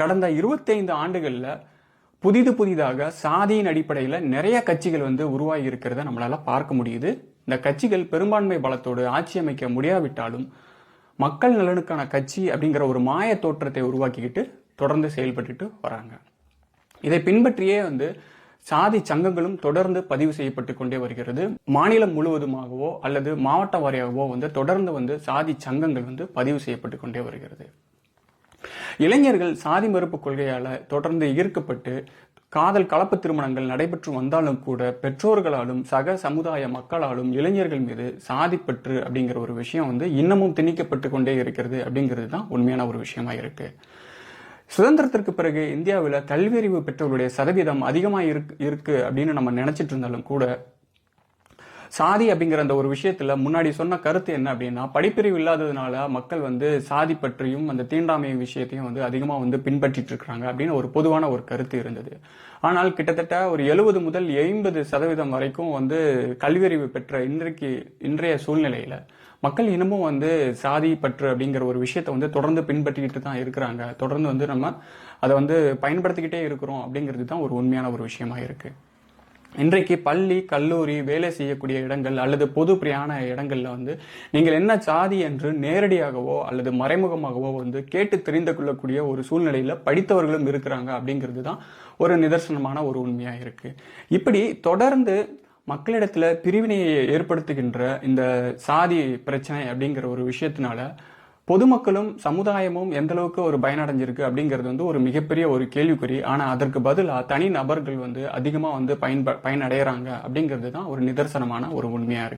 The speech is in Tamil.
கடந்த இருபத்தைந்து ஆண்டுகளில் புதிது புதிதாக சாதியின் அடிப்படையில் நிறைய கட்சிகள் வந்து உருவாகி இருக்கிறத நம்மளால பார்க்க முடியுது. இந்த கட்சிகள் பெரும்பான்மை பலத்தோடு ஆட்சி அமைக்க முடியாவிட்டாலும் மக்கள் நலனுக்கான கட்சி அப்படிங்கிற ஒரு மாய தோற்றத்தை உருவாக்கிக்கிட்டு தொடர்ந்து செயல்பட்டுட்டு வராங்க. இதை பின்பற்றியே வந்து சாதி சங்கங்களும் தொடர்ந்து பதிவு செய்யப்பட்டு கொண்டே வருகிறது. மாநிலம் முழுவதுமாகவோ அல்லது மாவட்ட வாரியாகவோ வந்து தொடர்ந்து வந்து சாதி சங்கங்கள் வந்து பதிவு செய்யப்பட்டு கொண்டே வருகிறது. இளைஞர்கள் சாதி மறுப்பு கொள்கையால தொடர்ந்து ஈர்க்கப்பட்டு காதல் கலப்பு திருமணங்கள் நடைபெற்று வந்தாலும் கூட பெற்றோர்களாலும் சக சமுதாய மக்களாலும் இளைஞர்கள் மீது சாதிப்பற்று அப்படிங்கிற ஒரு விஷயம் வந்து இன்னமும் திணிக்கப்பட்டு கொண்டே இருக்கிறது அப்படிங்கிறது தான் உண்மையான ஒரு விஷயமா இருக்கு. சுதந்திரத்திற்கு பிறகு இந்தியாவில் கல்வியறிவு பெற்றவர்களுடைய சதவீதம் அதிகமாக இருக்கு இருக்கு அப்படின்னு நம்ம நினைச்சிட்டு இருந்தாலும் கூட சாதி அப்படிங்கிற அந்த ஒரு விஷயத்துல முன்னாடி சொன்ன கருத்து என்ன அப்படின்னா படிப்பறிவு இல்லாததுனால மக்கள் வந்து சாதி பற்றியும் அந்த தீண்டாமை விஷயத்தையும் வந்து அதிகமா வந்து பின்பற்றிட்டு இருக்கிறாங்க அப்படின்னு ஒரு பொதுவான ஒரு கருத்து இருந்தது. ஆனால் கிட்டத்தட்ட ஒரு எழுபது முதல் எண்பது சதவீதம் வரைக்கும் வந்து கல்வியறிவு பெற்ற இன்றைக்கு இன்றைய சூழ்நிலையில மக்கள் இன்னமும் வந்து சாதி பற்று அப்படிங்கிற ஒரு விஷயத்தை வந்து தொடர்ந்து பின்பற்றிக்கிட்டு தான் இருக்கிறாங்க. தொடர்ந்து வந்து நம்ம அதை வந்து பயன்படுத்திக்கிட்டே இருக்கிறோம் அப்படிங்கிறது தான் ஒரு உண்மையான ஒரு விஷயமா இருக்கு. இன்றைக்கு பள்ளி கல்லூரி வேலை செய்யக்கூடிய இடங்கள் அல்லது பொது பிரியான இடங்களில் வந்து நீங்கள் என்ன சாதி என்று நேரடியாகவோ அல்லது மறைமுகமாகவோ வந்து கேட்டு தெரிந்து கொள்ளக்கூடிய ஒரு சூழ்நிலையில் படித்தவர்களும் இருக்கிறாங்க அப்படிங்கிறது தான் ஒரு நிதர்சனமான ஒரு உண்மையாக இருக்குது இப்படி தொடர்ந்து மக்களிடத்தில் பிரிவினையை ஏற்படுத்துகின்ற இந்த சாதி பிரச்சனை அப்படிங்கிற ஒரு விஷயத்தினால பொதுமக்களும் சமுதாயமும் எந்த அளவுக்கு ஒரு பயனடைஞ்சிருக்கு அப்படிங்கிறது வந்து ஒரு மிகப்பெரிய ஒரு கேள்விக்குறி. ஆனா அதற்கு பதிலாக தனி நபர்கள் வந்து அதிகமாக வந்து பயன்ப பயனடைகிறாங்க அப்படிங்கிறது தான் ஒரு நிதர்சனமான ஒரு உண்மையா இருக்கு.